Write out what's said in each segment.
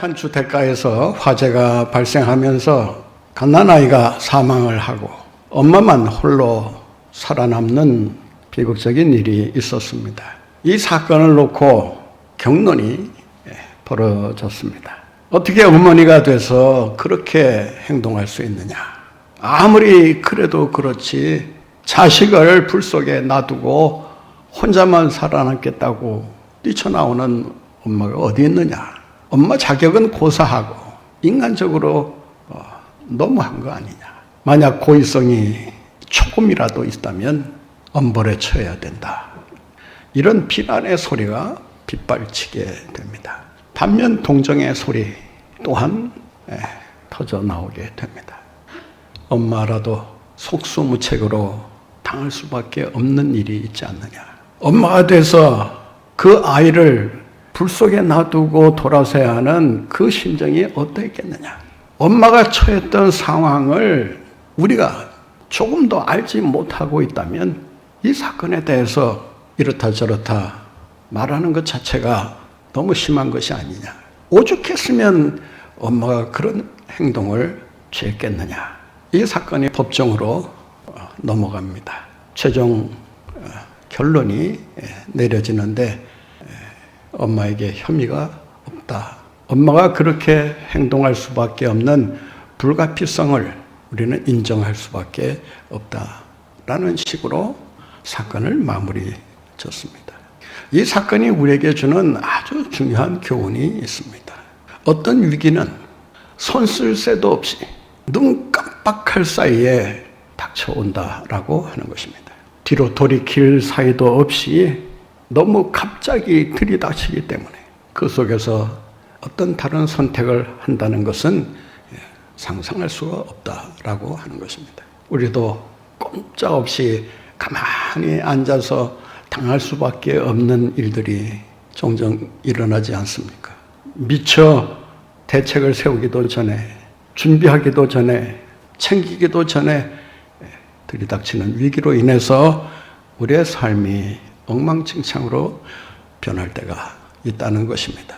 한 주택가에서 화재가 발생하면서 갓난아이가 사망을 하고 엄마만 홀로 살아남는 비극적인 일이 있었습니다. 이 사건을 놓고 경론이 예, 벌어졌습니다. 어떻게 어머니가 돼서 그렇게 행동할 수 있느냐? 아무리 그래도 그렇지 자식을 불 속에 놔두고 혼자만 살아남겠다고 뛰쳐나오는 엄마가 어디 있느냐? 엄마 자격은 고사하고 인간적으로 어, 너무한 거 아니냐? 만약 고의성이 조금이라도 있다면 엄벌에 쳐야 된다. 이런 비난의 소리가 빗발치게 됩니다. 반면 동정의 소리 또한 예, 터져 나오게 됩니다. 엄마라도 속수무책으로 당할 수밖에 없는 일이 있지 않느냐. 엄마가 돼서 그 아이를 불 속에 놔두고 돌아서야 하는 그 심정이 어떠했겠느냐. 엄마가 처했던 상황을 우리가 조금 더 알지 못하고 있다면 이 사건에 대해서 이렇다 저렇다 말하는 것 자체가 너무 심한 것이 아니냐. 오죽했으면 엄마가 그런 행동을 취했겠느냐. 이 사건이 법정으로 어, 넘어갑니다. 최종 어, 결론이 예, 내려지는데 예, 엄마에게 혐의가 없다. 엄마가 그렇게 행동할 수밖에 없는 불가피성을 우리는 인정할 수밖에 없다 라는 식으로 사건을 마무리 졌습니다. 이 사건이 우리에게 주는 아주 중요한 교훈이 있습니다. 어떤 위기는 손쓸 새도 없이 눈 깜빡할 사이에 닥쳐온다라고 하는 것입니다. 뒤로 돌이킬 사이도 없이 너무 갑자기 들이닥치기 때문에 그 속에서 어떤 다른 선택을 한다는 것은 예, 상상할 수가 없다라고 하는 것입니다. 우리도 꼼짝없이 가만히 앉아서 당할 수밖에 없는 일들이 종종 일어나지 않습니까? 미처 대책을 세우기도 전에, 준비하기도 전에, 챙기기도 전에 들이닥치는 위기로 인해서 우리의 삶이 엉망진창으로 변할 때가 있다는 것입니다.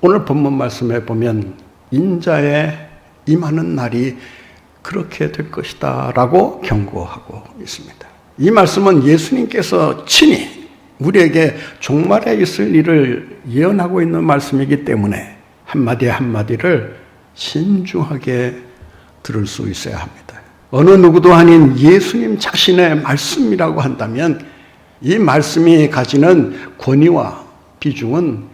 오늘 본문 말씀에 보면 인자에 임하는 날이 그렇게 될 것이다 라고 경고하고 있습니다. 이 말씀은 예수님께서 친히 우리에게 종말에 있을 일을 예언하고 있는 말씀이기 때문에 한마디 한마디를 신중하게 들을 수 있어야 합니다. 어느 누구도 아닌 예수님 자신의 말씀이라고 한다면 이 말씀이 가지는 권위와 비중은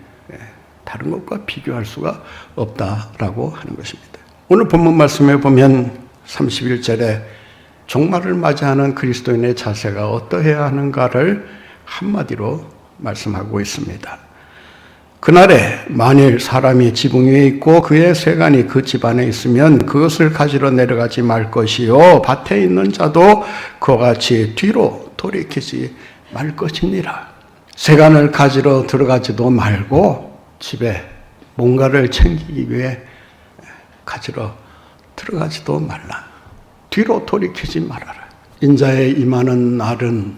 다른 것과 비교할 수가 없다라고 하는 것입니다. 오늘 본문 말씀에 보면 31절에 종말을 맞이하는 그리스도인의 자세가 어떠해야 하는가를 한마디로 말씀하고 있습니다. 그날에 만일 사람이 지붕 위에 있고 그의 세간이 그 집 안에 있으면 그것을 가지러 내려가지 말 것이요 밭에 있는 자도 그와 같이 뒤로 돌이키지 말 것이니라. 세간을 가지러 들어가지도 말고 집에 뭔가를 챙기기 위해 가지러 들어가지도 말라. 뒤로 돌이키지 말아라. 인자에 임하는 날은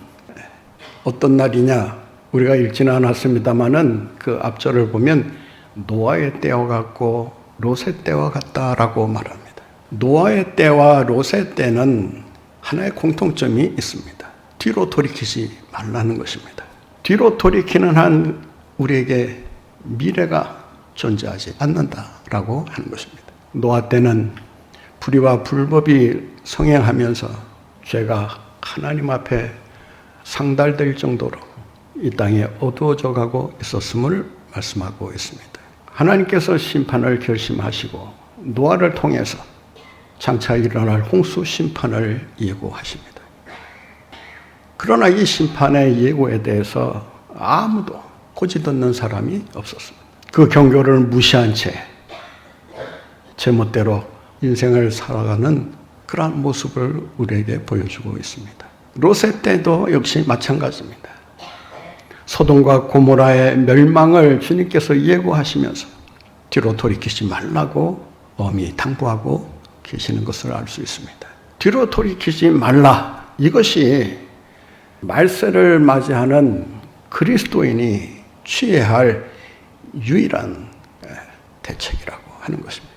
어떤 날이냐? 우리가 읽지는 않았습니다만은 그 앞절을 보면 노아의 때와 같고 롯의 때와 같다라고 말합니다. 노아의 때와 롯의 때는 하나의 공통점이 있습니다. 뒤로 돌이키지 말라는 것입니다. 뒤로 돌이키는 한 우리에게 미래가 존재하지 않는다라고 하는 것입니다. 노아 때는 불의와 불법이 성행하면서 죄가 하나님 앞에 상달될 정도로 이 땅에 어두워져 가고 있었음을 말씀하고 있습니다. 하나님께서 심판을 결심하시고 노아를 통해서 장차 일어날 홍수 심판을 예고하십니다. 그러나 이 심판의 예고에 대해서 아무도 고지 듣는 사람이 없었습니다. 그 경고를 무시한 채 제멋대로 인생을 살아가는 그러한 모습을 우리에게 보여주고 있습니다. 로세 때도 역시 마찬가지입니다. 소돔과 고모라의 멸망을 주님께서 예고하시면서 뒤로 돌이키지 말라고 엄히 당부하고 계시는 것을 알 수 있습니다. 뒤로 돌이키지 말라. 이것이 말세를 맞이하는 그리스도인이 취해야 할 유일한 대책이라고 하는 것입니다.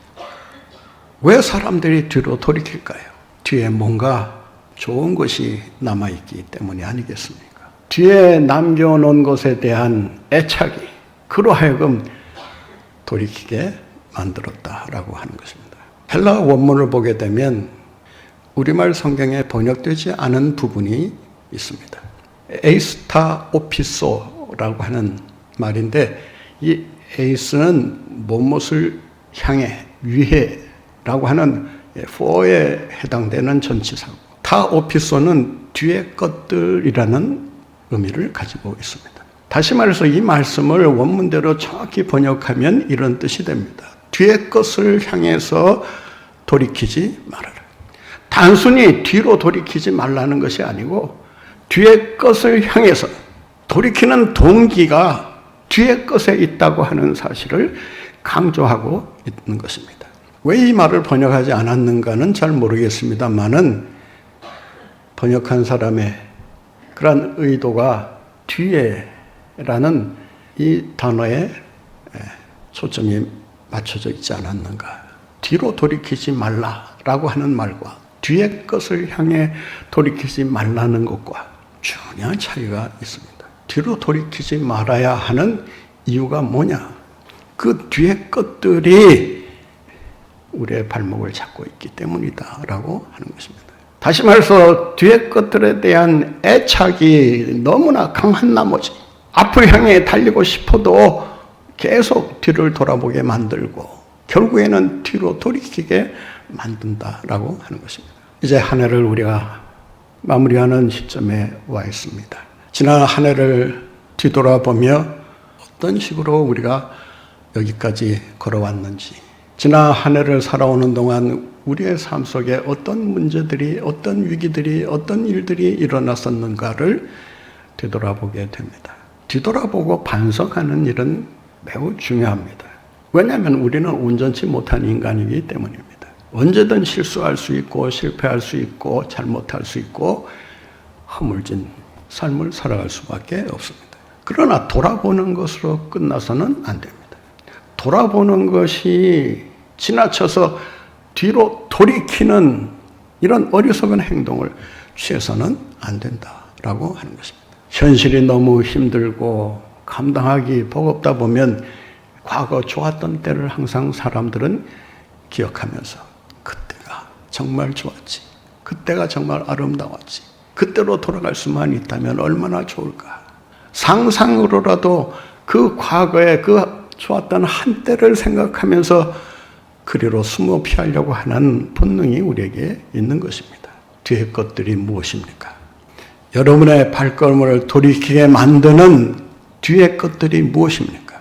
왜 사람들이 뒤로 돌이킬까요? 뒤에 뭔가 좋은 것이 남아있기 때문이 아니겠습니까? 뒤에 남겨놓은 것에 대한 애착이 그로 하여금 돌이키게 만들었다라고 하는 것입니다. 헬라 원문을 보게 되면 우리말 성경에 번역되지 않은 부분이 있습니다. 에이스타 오피소라고 하는 말인데 이 에이스는 무엇을 향해 위해라고 하는 for에 해당되는 전치사고 타 오피소는 뒤에 것들이라는 의미를 가지고 있습니다. 다시 말해서 이 말씀을 원문대로 정확히 번역하면 이런 뜻이 됩니다. 뒤에 것을 향해서 돌이키지 말아라. 단순히 뒤로 돌이키지 말라는 것이 아니고 뒤에 것을 향해서 돌이키는 동기가 뒤에 것에 있다고 하는 사실을 강조하고 있는 것입니다. 왜 이 말을 번역하지 않았는가는 잘 모르겠습니다만은 번역한 사람의 그러한 의도가 뒤에라는 이 단어에 초점이 맞춰져 있지 않았는가. 뒤로 돌이키지 말라라고 하는 말과 뒤에 것을 향해 돌이키지 말라는 것과 중요한 차이가 있습니다. 뒤로 돌이키지 말아야 하는 이유가 뭐냐? 그 뒤에 것들이 우리의 발목을 잡고 있기 때문이다라고 하는 것입니다. 다시 말해서 뒤에 것들에 대한 애착이 너무나 강한 나머지 앞을 향해 달리고 싶어도 계속 뒤를 돌아보게 만들고 결국에는 뒤로 돌이키게 만든다라고 하는 것입니다. 이제 한 해를 우리가 마무리하는 시점에 와 있습니다. 지난 한 해를 뒤돌아보며 어떤 식으로 우리가 여기까지 걸어왔는지, 지난 한 해를 살아오는 동안 우리의 삶 속에 어떤 문제들이, 어떤 위기들이, 어떤 일들이 일어났었는가를 뒤돌아보게 됩니다. 뒤돌아보고 반성하는 일은 매우 중요합니다. 왜냐하면 우리는 온전치 못한 인간이기 때문입니다. 언제든 실수할 수 있고 실패할 수 있고 잘못할 수 있고 허물진 삶을 살아갈 수밖에 없습니다. 그러나 돌아보는 것으로 끝나서는 안 됩니다. 돌아보는 것이 지나쳐서 뒤로 돌이키는 이런 어리석은 행동을 취해서는 안 된다라고 하는 것입니다. 현실이 너무 힘들고 감당하기 버겁다 보면 과거 좋았던 때를 항상 사람들은 기억하면서 정말 좋았지. 그때가 정말 아름다웠지. 그때로 돌아갈 수만 있다면 얼마나 좋을까. 상상으로라도 그 과거의 그 좋았던 한때를 생각하면서 그리로 숨어 피하려고 하는 본능이 우리에게 있는 것입니다. 뒤에 것들이 무엇입니까? 여러분의 발걸음을 돌이키게 만드는 뒤에 것들이 무엇입니까?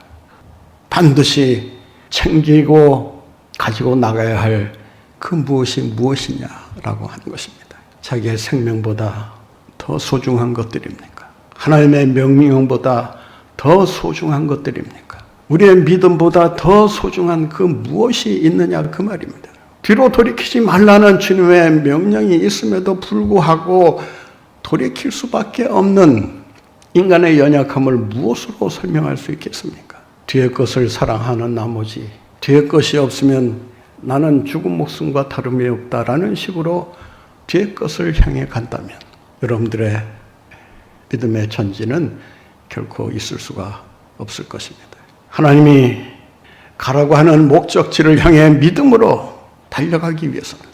반드시 챙기고 가지고 나가야 할 그 무엇이 무엇이냐라고 하는 것입니다. 자기의 생명보다 더 소중한 것들입니까? 하나님의 명령보다 더 소중한 것들입니까? 우리의 믿음보다 더 소중한 그 무엇이 있느냐 그 말입니다. 뒤로 돌이키지 말라는 주님의 명령이 있음에도 불구하고 돌이킬 수밖에 없는 인간의 연약함을 무엇으로 설명할 수 있겠습니까? 뒤에 것을 사랑하는 나머지 뒤에 것이 없으면 나는 죽은 목숨과 다름이 없다라는 식으로 뒤에 것을 향해 간다면 여러분들의 믿음의 전진은 결코 있을 수가 없을 것입니다. 하나님이 가라고 하는 목적지를 향해 믿음으로 달려가기 위해서는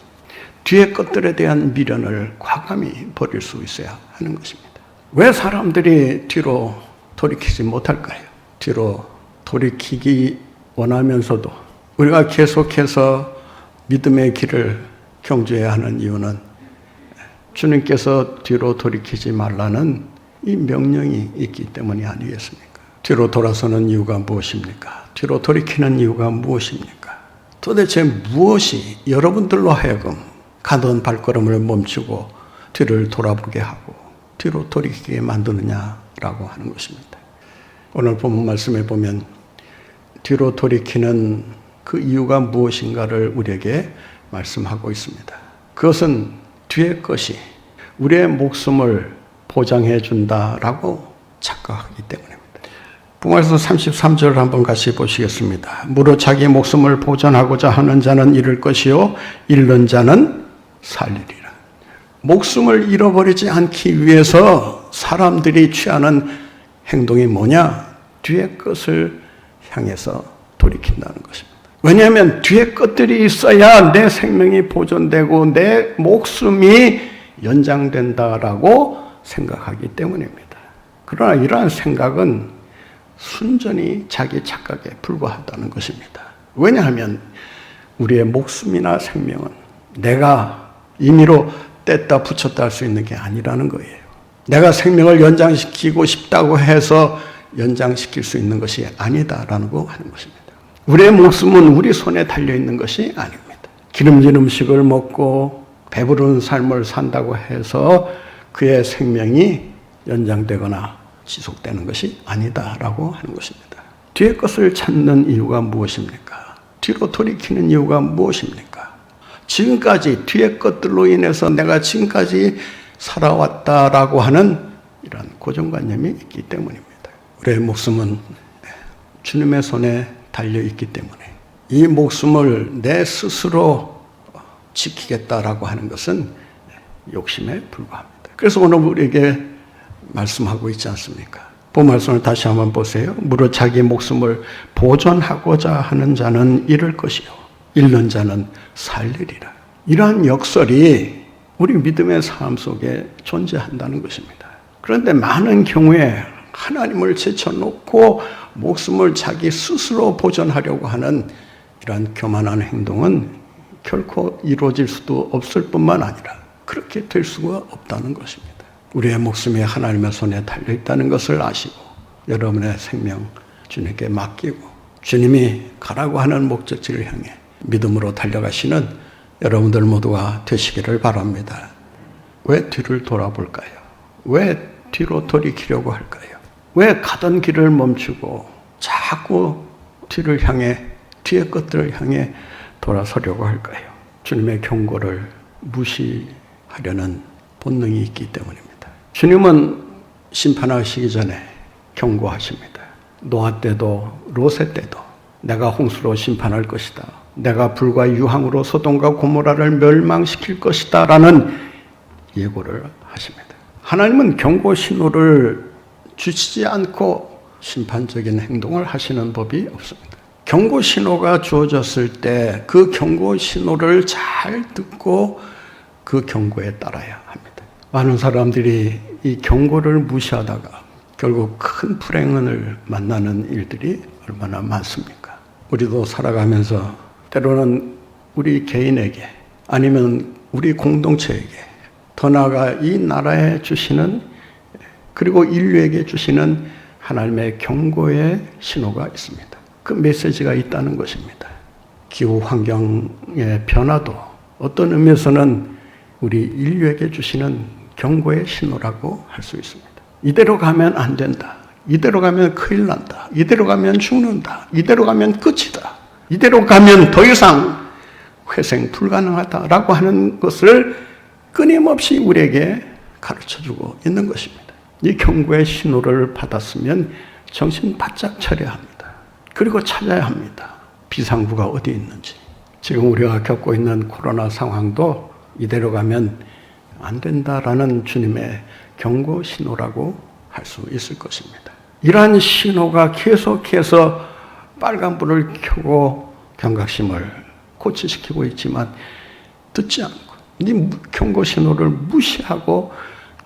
뒤에 것들에 대한 미련을 과감히 버릴 수 있어야 하는 것입니다. 왜 사람들이 뒤로 돌이키지 못할까요? 뒤로 돌이키기 원하면서도 우리가 계속해서 믿음의 길을 경주해야 하는 이유는 주님께서 뒤로 돌이키지 말라는 이 명령이 있기 때문이 아니겠습니까? 뒤로 돌아서는 이유가 무엇입니까? 뒤로 돌이키는 이유가 무엇입니까? 도대체 무엇이 여러분들로 하여금 가던 발걸음을 멈추고 뒤를 돌아보게 하고 뒤로 돌이키게 만드느냐라고 하는 것입니다. 오늘 본 말씀에 보면 뒤로 돌이키는 그 이유가 무엇인가를 우리에게 말씀하고 있습니다. 그것은 뒤의 것이 우리의 목숨을 보장해 준다라고 착각하기 때문입니다. 부마에서 33절을 한번 같이 보시겠습니다. 무릇 자기 목숨을 보존하고자 하는 자는 잃을 것이요 잃는 자는 살리리라. 목숨을 잃어버리지 않기 위해서 사람들이 취하는 행동이 뭐냐? 뒤의 것을 향해서 돌이킨다는 것입니다. 왜냐하면 뒤에 것들이 있어야 내 생명이 보존되고 내 목숨이 연장된다라고 생각하기 때문입니다. 그러나 이러한 생각은 순전히 자기 착각에 불과하다는 것입니다. 왜냐하면 우리의 목숨이나 생명은 내가 임의로 뗐다 붙였다 할 수 있는 게 아니라는 거예요. 내가 생명을 연장시키고 싶다고 해서 연장시킬 수 있는 것이 아니다라는 거 하는 것입니다. 우리의 목숨은 우리 손에 달려 있는 것이 아닙니다. 기름진 음식을 먹고 배부른 삶을 산다고 해서 그의 생명이 연장되거나 지속되는 것이 아니다라고 하는 것입니다. 뒤의 것을 찾는 이유가 무엇입니까? 뒤로 돌이키는 이유가 무엇입니까? 지금까지 뒤의 것들로 인해서 내가 지금까지 살아왔다라고 하는 이런 고정관념이 있기 때문입니다. 우리의 목숨은 주님의 손에 달려 있기 때문에 이 목숨을 내 스스로 지키겠다라고 하는 것은 욕심에 불과합니다. 그래서 오늘 우리에게 말씀하고 있지 않습니까? 본 말씀을 다시 한번 보세요. 무릇 자기 목숨을 보존하고자 하는 자는 잃을 것이요. 잃는 자는 살리리라. 이러한 역설이 우리 믿음의 삶 속에 존재한다는 것입니다. 그런데 많은 경우에 하나님을 제쳐놓고 목숨을 자기 스스로 보존하려고 하는 이러한 교만한 행동은 결코 이루어질 수도 없을 뿐만 아니라 그렇게 될 수가 없다는 것입니다. 우리의 목숨이 하나님의 손에 달려 있다는 것을 아시고 여러분의 생명 주님께 맡기고 주님이 가라고 하는 목적지를 향해 믿음으로 달려가시는 여러분들 모두가 되시기를 바랍니다. 왜 뒤를 돌아볼까요? 왜 뒤로 돌이키려고 할까요? 왜 가던 길을 멈추고 자꾸 뒤를 향해 뒤의 것들을 향해 돌아서려고 할까요? 주님의 경고를 무시하려는 본능이 있기 때문입니다. 주님은 심판하시기 전에 경고하십니다. 노아 때도 로세 때도 내가 홍수로 심판할 것이다. 내가 불과 유황으로 소돔과 고모라를 멸망시킬 것이다라는 예고를 하십니다. 하나님은 경고 신호를 주시지 않고 심판적인 행동을 하시는 법이 없습니다. 경고 신호가 주어졌을 때 그 경고 신호를 잘 듣고 그 경고에 따라야 합니다. 많은 사람들이 이 경고를 무시하다가 결국 큰 불행을 만나는 일들이 얼마나 많습니까? 우리도 살아가면서 때로는 우리 개인에게 아니면 우리 공동체에게 더 나아가 이 나라에 주시는 그리고 인류에게 주시는 하나님의 경고의 신호가 있습니다. 그 메시지가 있다는 것입니다. 기후 환경의 변화도 어떤 의미에서는 우리 인류에게 주시는 경고의 신호라고 할 수 있습니다. 이대로 가면 안 된다. 이대로 가면 큰일 난다. 이대로 가면 죽는다. 이대로 가면 끝이다. 이대로 가면 더 이상 회생 불가능하다라고 하는 것을 끊임없이 우리에게 가르쳐 주고 있는 것입니다. 이 경고의 신호를 받았으면 정신 바짝 차려야 합니다. 그리고 찾아야 합니다. 비상구가 어디 있는지. 지금 우리가 겪고 있는 코로나 상황도 이대로 가면 안 된다라는 주님의 경고 신호라고 할 수 있을 것입니다. 이러한 신호가 계속해서 빨간불을 켜고 경각심을 고치시키고 있지만 듣지 않고 이 경고 신호를 무시하고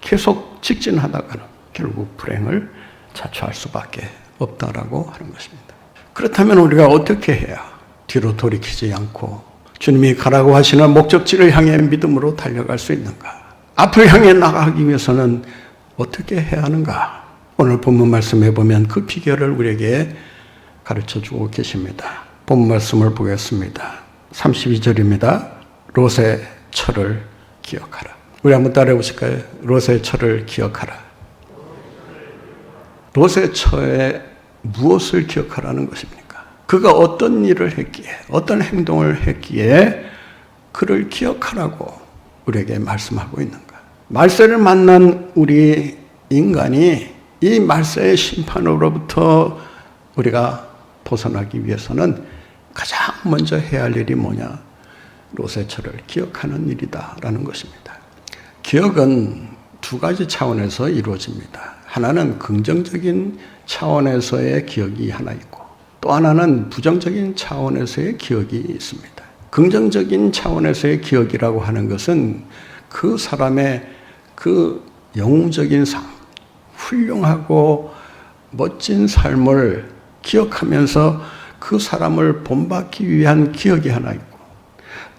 계속 직진하다가는 결국 불행을 자초할 수밖에 없다라고 하는 것입니다. 그렇다면 우리가 어떻게 해야 뒤로 돌이키지 않고 주님이 가라고 하시는 목적지를 향해 믿음으로 달려갈 수 있는가? 앞을 향해 나가기 위해서는 어떻게 해야 하는가? 오늘 본문 말씀해 보면 그 비결을 우리에게 가르쳐 주고 계십니다. 본 말씀을 보겠습니다. 32절입니다. 롯의 철을 기억하라. 우리 한번 따라해 보실까요? 롯의 철을 기억하라. 롯의 처에 무엇을 기억하라는 것입니까? 그가 어떤 일을 했기에, 어떤 행동을 했기에 그를 기억하라고 우리에게 말씀하고 있는가? 말세를 만난 우리 인간이 이 말세의 심판으로부터 우리가 벗어나기 위해서는 가장 먼저 해야 할 일이 뭐냐? 로세처를 기억하는 일이다라는 것입니다. 기억은 두 가지 차원에서 이루어집니다. 하나는 긍정적인 차원에서의 기억이 하나 있고 또 하나는 부정적인 차원에서의 기억이 있습니다. 긍정적인 차원에서의 기억이라고 하는 것은 그 사람의 그 영웅적인 삶, 훌륭하고 멋진 삶을 기억하면서 그 사람을 본받기 위한 기억이 하나 있고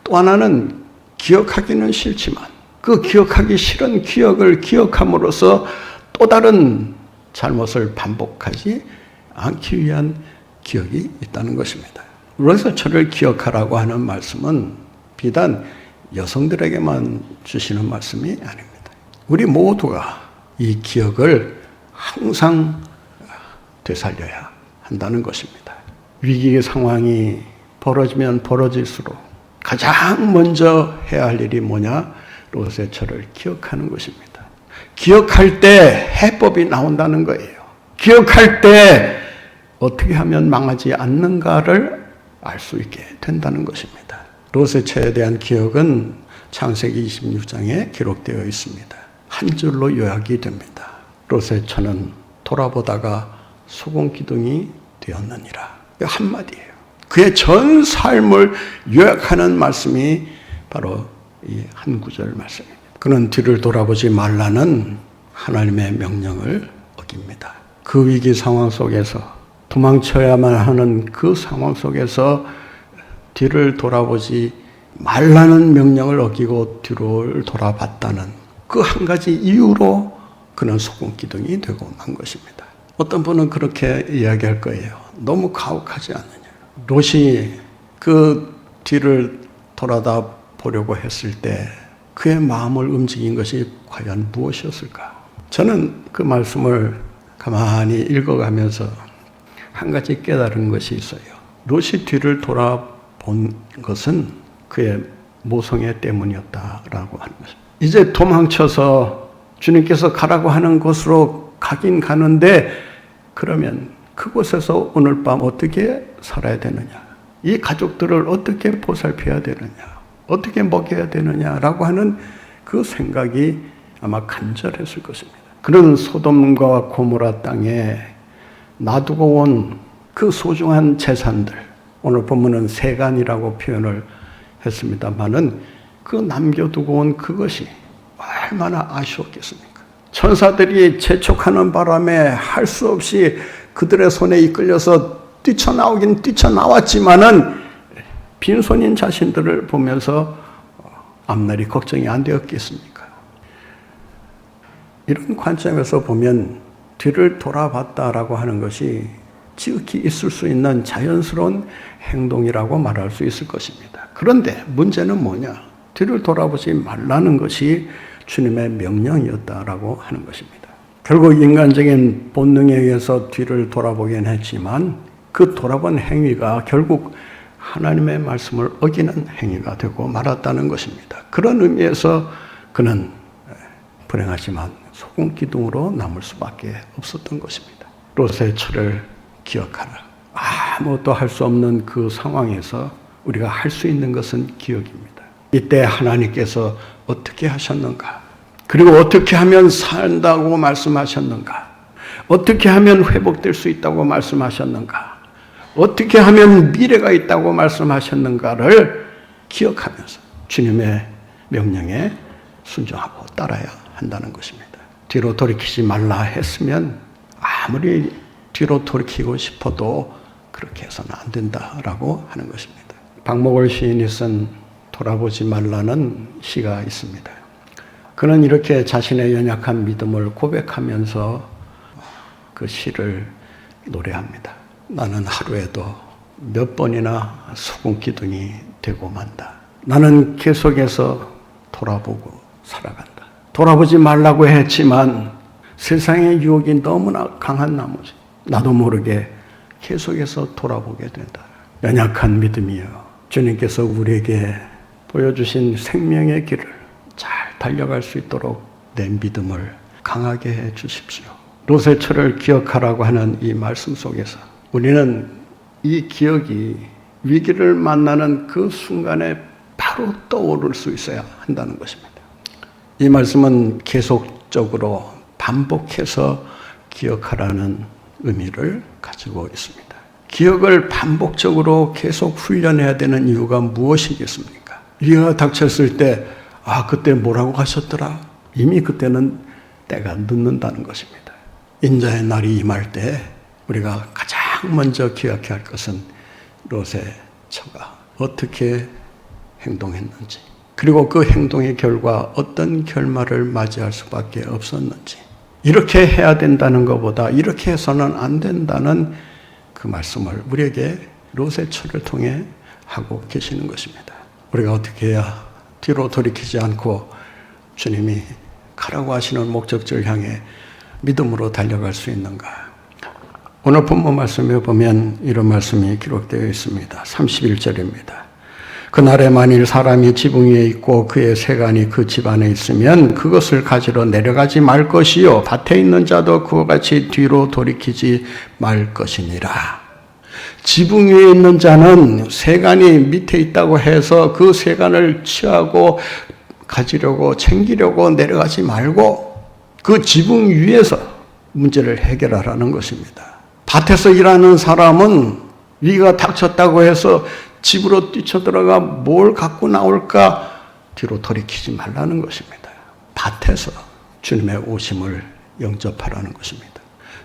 또 하나는 기억하기는 싫지만 그 기억하기 싫은 기억을 기억함으로써 또 다른 잘못을 반복하지 않기 위한 기억이 있다는 것입니다. 그래서 저를 기억하라고 하는 말씀은 비단 여성들에게만 주시는 말씀이 아닙니다. 우리 모두가 이 기억을 항상 되살려야 한다는 것입니다. 위기 상황이 벌어지면 벌어질수록 가장 먼저 해야 할 일이 뭐냐? 로세처를 기억하는 것입니다. 기억할 때 해법이 나온다는 거예요. 기억할 때 어떻게 하면 망하지 않는가를 알 수 있게 된다는 것입니다. 로세처에 대한 기억은 창세기 26장에 기록되어 있습니다. 한 줄로 요약이 됩니다. 로세처는 돌아보다가 소금 기둥이 되었느니라. 한마디예요. 그의 전 삶을 요약하는 말씀이 바로 이 한 구절 말씀입니다. 그는 뒤를 돌아보지 말라는 하나님의 명령을 어깁니다. 그 위기 상황 속에서 도망쳐야만 하는 그 상황 속에서 뒤를 돌아보지 말라는 명령을 어기고 뒤를 돌아봤다는 그 한 가지 이유로 그는 소금 기둥이 되고 만 것입니다. 어떤 분은 그렇게 이야기할 거예요. 너무 가혹하지 않느냐. 롯이 그 뒤를 돌아다 보려고 했을 때 그의 마음을 움직인 것이 과연 무엇이었을까? 저는 그 말씀을 가만히 읽어가면서 한 가지 깨달은 것이 있어요. 롯이 뒤를 돌아본 것은 그의 모성애 때문이었다라고 하는 것입니다. 이제 도망쳐서 주님께서 가라고 하는 곳으로 가긴 가는데 그러면 그곳에서 오늘 밤 어떻게 살아야 되느냐? 이 가족들을 어떻게 보살펴야 되느냐? 어떻게 먹여야 되느냐라고 하는 그 생각이 아마 간절했을 것입니다. 그런 소돔과 고모라 땅에 놔두고 온 그 소중한 재산들, 오늘 본문은 세간이라고 표현을 했습니다만은 그 남겨두고 온 그것이 얼마나 아쉬웠겠습니까? 천사들이 재촉하는 바람에 할 수 없이 그들의 손에 이끌려서 뛰쳐나오긴 뛰쳐나왔지만은 빈손인 자신들을 보면서 앞날이 걱정이 안 되었겠습니까? 이런 관점에서 보면 뒤를 돌아봤다라고 하는 것이 지극히 있을 수 있는 자연스러운 행동이라고 말할 수 있을 것입니다. 그런데 문제는 뭐냐? 뒤를 돌아보지 말라는 것이 주님의 명령이었다라고 하는 것입니다. 결국 인간적인 본능에 의해서 뒤를 돌아보긴 했지만 그 돌아본 행위가 결국 하나님의 말씀을 어기는 행위가 되고 말았다는 것입니다. 그런 의미에서 그는 불행하지만 소금 기둥으로 남을 수밖에 없었던 것입니다. 롯의 철을 기억하라. 아무것도 할 수 없는 그 상황에서 우리가 할 수 있는 것은 기억입니다. 이때 하나님께서 어떻게 하셨는가? 그리고 어떻게 하면 산다고 말씀하셨는가? 어떻게 하면 회복될 수 있다고 말씀하셨는가? 어떻게 하면 미래가 있다고 말씀하셨는가를 기억하면서 주님의 명령에 순종하고 따라야 한다는 것입니다. 뒤로 돌이키지 말라 했으면 아무리 뒤로 돌이키고 싶어도 그렇게 해서는 안 된다라고 하는 것입니다. 박목월 시인이 쓴 돌아보지 말라는 시가 있습니다. 그는 이렇게 자신의 연약한 믿음을 고백하면서 그 시를 노래합니다. 나는 하루에도 몇 번이나 소금 기둥이 되고 만다. 나는 계속해서 돌아보고 살아간다. 돌아보지 말라고 했지만 세상의 유혹이 너무나 강한 나머지 나도 모르게 계속해서 돌아보게 된다. 연약한 믿음이요. 주님께서 우리에게 보여주신 생명의 길을 잘 달려갈 수 있도록 내 믿음을 강하게 해 주십시오. 로세처를 기억하라고 하는 이 말씀 속에서 우리는 이 기억이 위기를 만나는 그 순간에 바로 떠오를 수 있어야 한다는 것입니다. 이 말씀은 계속적으로 반복해서 기억하라는 의미를 가지고 있습니다. 기억을 반복적으로 계속 훈련해야 되는 이유가 무엇이겠습니까? 위기가 닥쳤을 때, 아, 그때 뭐라고 하셨더라? 이미 그때는 때가 늦는다는 것입니다. 인자의 날이 임할 때 우리가 가장 먼저 기억해야 할 것은 롯의 처가 어떻게 행동했는지, 그리고 그 행동의 결과 어떤 결말을 맞이할 수밖에 없었는지, 이렇게 해야 된다는 것보다 이렇게 해서는 안 된다는 그 말씀을 우리에게 롯의 처를 통해 하고 계시는 것입니다. 우리가 어떻게 해야 뒤로 돌이키지 않고 주님이 가라고 하시는 목적지를 향해 믿음으로 달려갈 수 있는가? 오늘 본문 말씀에 보면 이런 말씀이 기록되어 있습니다. 31절입니다. 그날에 만일 사람이 지붕 위에 있고 그의 세간이 그 집 안에 있으면 그것을 가지러 내려가지 말 것이요 밭에 있는 자도 그와 같이 뒤로 돌이키지 말 것이니라. 지붕 위에 있는 자는 세간이 밑에 있다고 해서 그 세간을 취하고 가지려고 챙기려고 내려가지 말고 그 지붕 위에서 문제를 해결하라는 것입니다. 밭에서 일하는 사람은 위가 닥쳤다고 해서 집으로 뛰쳐들어가 뭘 갖고 나올까 뒤로 돌이키지 말라는 것입니다. 밭에서 주님의 오심을 영접하라는 것입니다.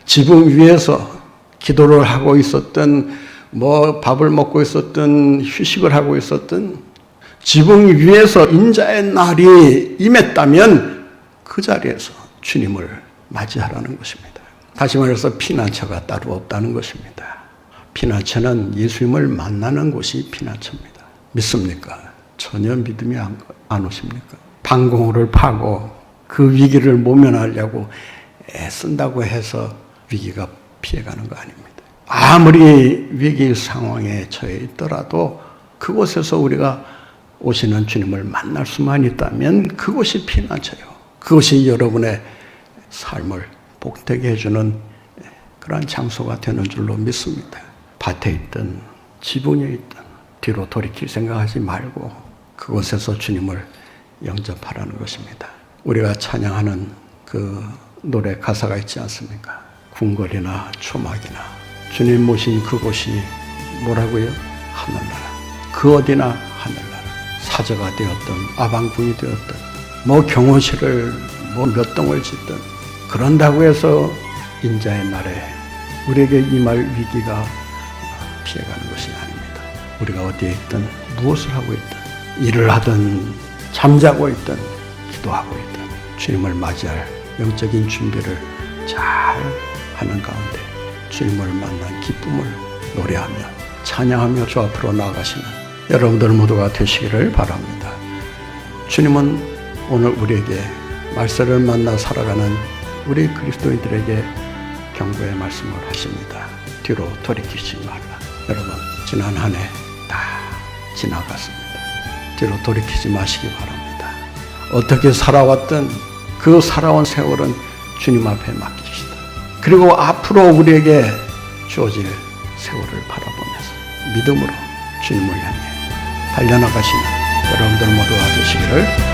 지붕 위에서 기도를 하고 있었던 뭐 밥을 먹고 있었던 휴식을 하고 있었던 지붕 위에서 인자의 날이 임했다면 그 자리에서 주님을 맞이하라는 것입니다. 다시 말해서 피난처가 따로 없다는 것입니다. 피난처는 예수님을 만나는 곳이 피난처입니다. 믿습니까? 전혀 믿음이 안, 안 오십니까? 방공호를 파고 그 위기를 모면하려고 애쓴다고 해서 위기가 피해가는 거 아닙니다. 아무리 위기 상황에 처해 있더라도 그곳에서 우리가 오시는 주님을 만날 수만 있다면 그곳이 피난처요. 그것이 여러분의 삶을 복되게 해주는 그러한 장소가 되는 줄로 믿습니다. 밭에 있든 지붕에 있든 뒤로 돌이킬 생각하지 말고 그곳에서 주님을 영접하라는 것입니다. 우리가 찬양하는 그 노래 가사가 있지 않습니까? 궁궐이나 초막이나 주님 모신 그곳이 뭐라고요? 하늘나라. 그 어디나 하늘나라. 사저가 되었던 아방궁이 되었던 뭐 경호실을 뭐 몇 동을 짓든 그런다고 해서 인자의 날에 우리에게 임할 위기가 피해가는 것이 아닙니다. 우리가 어디에 있든 무엇을 하고 있든 일을 하든 잠자고 있든 기도하고 있든 주님을 맞이할 영적인 준비를 잘 하는 가운데 주님을 만난 기쁨을 노래하며 찬양하며 주 앞으로 나아가시는 여러분들 모두가 되시기를 바랍니다. 주님은 오늘 우리에게 말세를 만나 살아가는 우리 그리스도인들에게 경고의 말씀을 하십니다. 뒤로 돌이키지 말라. 여러분, 지난 한 해 다 지나갔습니다. 뒤로 돌이키지 마시기 바랍니다. 어떻게 살아왔든 그 살아온 세월은 주님 앞에 맡깁시다. 그리고 앞으로 우리에게 주어질 세월을 바라보면서 믿음으로 주님을 향해 달려나가시는 여러분들 모두가 되시기를